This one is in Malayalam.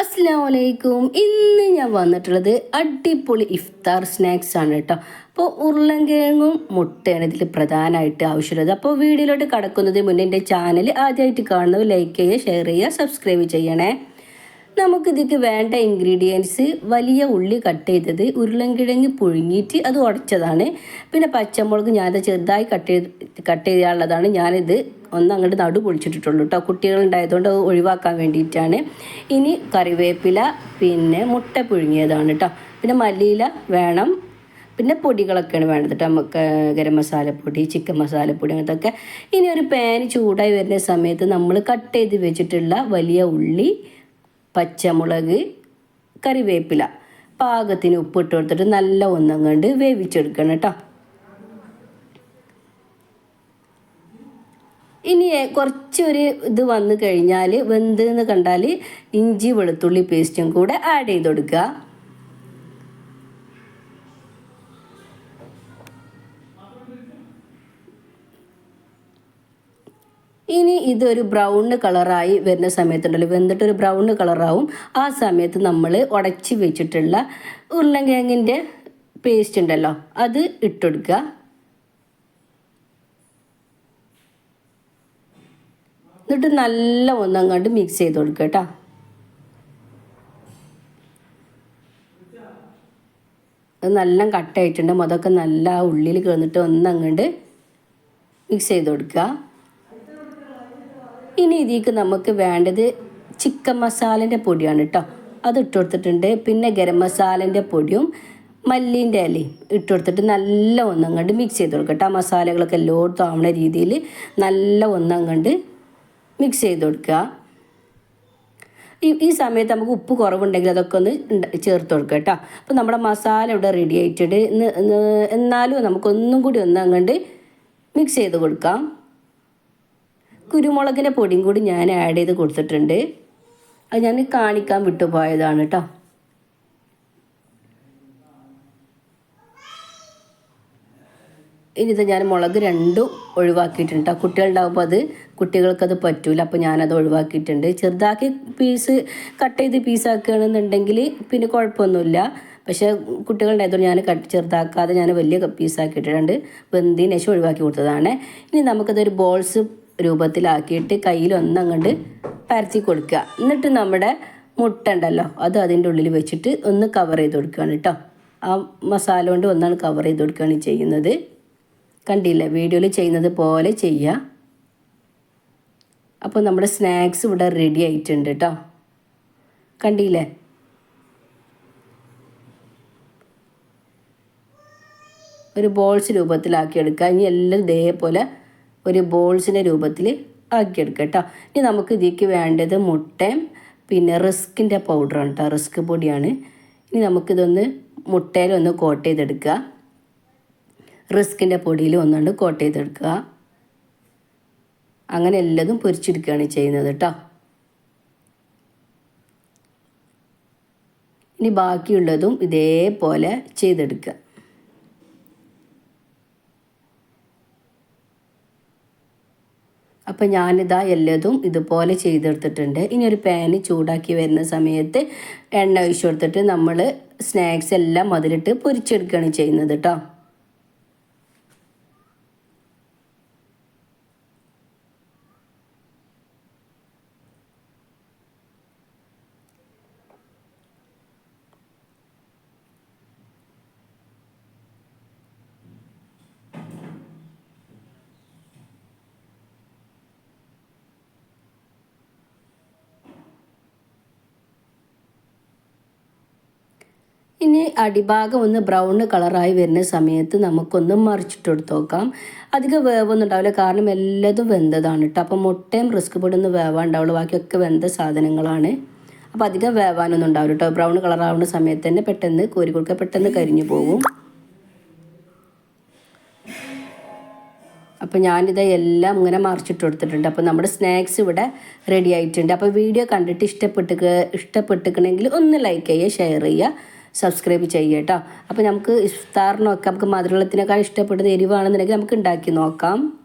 അസ്സാം വലൈക്കും ഇന്ന് ഞാൻ വന്നിട്ടുള്ളത് അടിപൊളി ഇഫ്താർ സ്നാക്സ് ആണ് കേട്ടോ. അപ്പോൾ ഉരുളൻകിഴങ്ങും മുട്ടയാണ് ഇതിൽ പ്രധാനമായിട്ട് ആവശ്യമുള്ളത്. അപ്പോൾ വീഡിയോയിലോട്ട് കടക്കുന്നതിന് മുന്നേ എന്റെ ചാനൽ ആദ്യമായിട്ട് കാണുന്നത് ലൈക്ക് ചെയ്യുക ഷെയർ ചെയ്യുക സബ്സ്ക്രൈബ് ചെയ്യണേ. നമുക്കിതിക്ക് വേണ്ട ഇൻഗ്രീഡിയൻസ് വലിയ ഉള്ളി കട്ട് ചെയ്തത് ഉരുളൻകിഴങ്ങ് പുഴുങ്ങിയിട്ട് അത് ഉടച്ചതാണ്. പിന്നെ പച്ചമുളക് ഞാനത് ചെറുതായി കട്ട് ചെയ്ത് കട്ട് ചെയ്യാനുള്ളതാണ്. ഞാനിത് ഒന്ന് അങ്ങോട്ട് നടു പൊളിച്ചിട്ടിട്ടുള്ളൂ കേട്ടോ കുട്ടികളുണ്ടായതുകൊണ്ട് അത് ഒഴിവാക്കാൻ വേണ്ടിയിട്ടാണ്. ഇനി കറിവേപ്പില പിന്നെ മുട്ട പുഴുങ്ങിയതാണ് കേട്ടോ പിന്നെ മല്ലിയില വേണം. പിന്നെ പൊടികളൊക്കെയാണ് വേണ്ടത് കേട്ടോ നമുക്ക് ഗരം മസാലപ്പൊടി ചിക്കൻ മസാലപ്പൊടി അങ്ങനത്തൊക്കെ. ഇനി ഒരു പാൻ ചൂടായി വരുന്ന സമയത്ത് നമ്മൾ കട്ട് ചെയ്ത് വെച്ചിട്ടുള്ള വലിയ ഉള്ളി പച്ചമുളക് കറിവേപ്പില പാകത്തിന് ഉപ്പിട്ട് കൊടുത്തിട്ട് നല്ല ഒന്നും കണ്ട് വേവിച്ചെടുക്കണം കേട്ടോ ഇനി കുറച്ചൊരു ഇത് വന്നു കഴിഞ്ഞാൽ വെന്തെന്ന് കണ്ടാൽ ഇഞ്ചി വെളുത്തുള്ളി പേസ്റ്റും കൂടെ ആഡ് ചെയ്ത് കൊടുക്കുക. ഇനി ഇതൊരു ബ്രൗൺ കളറായി വരുന്ന സമയത്തുണ്ടല്ലോ. വെന്തിട്ടൊരു ബ്രൗൺ കളറാവും ആ സമയത്ത് നമ്മൾ ഉടച്ച് വെച്ചിട്ടുള്ള ഉരുളങ്കിഴങ്ങിന്റെ പേസ്റ്റ് ഉണ്ടല്ലോ. അത് ഇട്ടുകൊടുക്കുക എന്നിട്ട് നല്ല ഒന്നങ്ങാണ്ട് മിക്സ് ചെയ്ത് കൊടുക്കുക കേട്ടോ. അത് നല്ല കട്ടായിട്ടുണ്ട് അതൊക്കെ നല്ല ഉള്ളിൽ കിടന്നിട്ട് ഒന്നങ്ങണ്ട് മിക്സ് ചെയ്ത് കൊടുക്കുക. ഇനി ഇതിലേക്ക് നമുക്ക് വേണ്ടത് ചിക്കൻ മസാലന്റെ പൊടിയാണ് കേട്ടോ. അത് ഇട്ട് കൊടുത്തിട്ടുണ്ട്. പിന്നെ ഗരം മസാലന്റെ പൊടിയും മല്ലിന്റെ ഇലയും ഇട്ട് കൊടുത്തിട്ട് നല്ല ഒന്നങ്ങണ്ട് മിക്സ് ചെയ്ത് കൊടുക്കുക കേട്ടോ. മസാലകളൊക്കെ എല്ലായിടത്തും ആവുന്ന രീതിയിൽ നല്ല ഒന്നും കണ്ട് മിക്സ് ചെയ്ത് കൊടുക്കുക. ഈ ഈ സമയത്ത് നമുക്ക് ഉപ്പ് കുറവുണ്ടെങ്കിൽ അതൊക്കെ ഒന്ന് ചേർത്ത് കൊടുക്കുക കേട്ടോ. അപ്പോൾ നമ്മുടെ മസാല ഇവിടെ റെഡി ആയിട്ടുണ്ട്. എന്നാലും നമുക്കൊന്നും കൂടി ഒന്ന് അങ്ങോട്ട് മിക്സ് ചെയ്ത് കൊടുക്കാം. കുരുമുളകിന്റെ പൊടിയും കൂടി ഞാൻ ആഡ് ചെയ്ത് കൊടുത്തിട്ടുണ്ട്. അത് ഞാൻ കാണിക്കാൻ വിട്ടുപോയതാണ് കേട്ടോ. ഇനി ഇത് ഞാൻ മുളക് രണ്ടും ഒഴിവാക്കിയിട്ടുണ്ട്. കുട്ടികളുണ്ടാകുമ്പോൾ അത് കുട്ടികൾക്കത് പറ്റൂല. അപ്പോൾ ഞാനത് ഒഴിവാക്കിയിട്ടുണ്ട്. ചെറുതാക്കി പീസ് കട്ട് ചെയ്ത് പീസാക്കുകയാണെന്നുണ്ടെങ്കിൽ പിന്നെ കുഴപ്പമൊന്നുമില്ല. പക്ഷേ കുട്ടികളുണ്ടായതുകൊണ്ട് ഞാൻ കട്ട് ചെറുതാക്കാതെ ഞാൻ വലിയ പീസാക്കിയിട്ടുണ്ട്. വെന്തിന് ശേഷം ഒഴിവാക്കി കൊടുത്തതാണ്. ഇനി നമുക്കതൊരു ബോൾസ് രൂപത്തിലാക്കിയിട്ട് കയ്യിൽ ഒന്നങ്ങോട്ട് പരത്തി കൊടുക്കുക. എന്നിട്ട് നമ്മുടെ മുട്ട ഉണ്ടല്ലോ അത് അതിന്റെ ഉള്ളിൽ വെച്ചിട്ട് ഒന്ന് കവർ ചെയ്ത് കൊടുക്കുകയാണ് കേട്ടോ. ആ മസാല കൊണ്ട് ഒന്നാണ് കവർ ചെയ്ത് കൊടുക്കുകയാണ് ചെയ്യുന്നത്. കണ്ടില്ല? വീഡിയോയിൽ ചെയ്യുന്നത് പോലെ ചെയ്യുക അപ്പോൾ നമ്മുടെ സ്നാക്സ് ഇവിടെ റെഡി ആയിട്ടുണ്ട് കേട്ടോ കണ്ടില്ലേ? ഒരു ബോൾസ് രൂപത്തിലാക്കി എടുക്കുക ഇനി എല്ലാം ഇതേപോലെ ഒരു ബോൾസിന്റെ രൂപത്തിൽ ആക്കിയെടുക്കുക കേട്ടോ ഇനി നമുക്ക് ഇതിലേക്ക് വേണ്ടത് മുട്ടയും പിന്നെ റിസ്കിന്റെ പൗഡറാണ് കേട്ടോ റിസ്ക് പൊടിയാണ്. ഇനി നമുക്കിതൊന്ന് മുട്ടയിലൊന്ന് കോട്ട് ചെയ്തെടുക്കുക റിസ്കിന്റെ പൊടിയിൽ ഒന്നുകൊണ്ട് കോട്ട് ചെയ്തെടുക്കുക. അങ്ങനെ എല്ലതും പൊരിച്ചെടുക്കുകയാണ് ചെയ്യുന്നത് കേട്ടോ ഇനി ബാക്കിയുള്ളതും ഇതേപോലെ ചെയ്തെടുക്കുക. അപ്പം ഞാനിതാ എല്ലാതും ഇതുപോലെ ചെയ്തെടുത്തിട്ടുണ്ട്. ഇനി ഒരു പാന് ചൂടാക്കി വരുന്ന സമയത്ത് എണ്ണ ഒഴിച്ചു കൊടുത്തിട്ട് നമ്മൾ സ്നാക്സ് എല്ലാം അതിലിട്ട് പൊരിച്ചെടുക്കുകയാണ് ചെയ്യുന്നത് കേട്ടോ ഇനി അടിഭാഗം ഒന്ന് ബ്രൗൺ കളറായി വരുന്ന സമയത്ത് നമുക്കൊന്ന് മറിച്ചിട്ട് കൊടുത്ത് നോക്കാം അധികം വേവൊന്നും ഉണ്ടാവില്ല കാരണം എല്ലാതും വെന്തതാണ് കേട്ടോ അപ്പം മുട്ടയും റിസ്ക് പൊടിയൊന്നും വേവാണ്ടാവുള്ളൂ ബാക്കിയൊക്കെ വെന്ത സാധനങ്ങളാണ്. അപ്പോൾ അധികം വേവാനൊന്നും ഉണ്ടാവില്ല കേട്ടോ ബ്രൗൺ കളറാവുന്ന സമയത്ത് തന്നെ പെട്ടെന്ന് കോരി കൊടുക്കുക പെട്ടെന്ന് കരിഞ്ഞു പോകും. അപ്പോൾ ഞാനിത് എല്ലാം ഇങ്ങനെ മറിച്ചിട്ട് കൊടുത്തിട്ടുണ്ട് അപ്പോൾ നമ്മുടെ സ്നാക്സ് ഇവിടെ റെഡി ആയിട്ടുണ്ട്. അപ്പോൾ വീഡിയോ കണ്ടിട്ട് ഇഷ്ടപ്പെട്ട് ഇഷ്ടപ്പെട്ടിരിക്കണമെങ്കിൽ ഒന്ന് ലൈക്ക് ചെയ്യുക ഷെയർ ചെയ്യുക. സബ്സ്ക്രൈബ് ചെയ്യുക കേട്ടോ. അപ്പോൾ നമുക്ക് ഇഫ്താറിനൊക്കെ നമുക്ക് മധുരത്തിനേക്കാൾ ഇഷ്ടപ്പെടുന്ന എരിവാണെന്നുണ്ടെങ്കിൽ നമുക്ക് ഉണ്ടാക്കി നോക്കാം.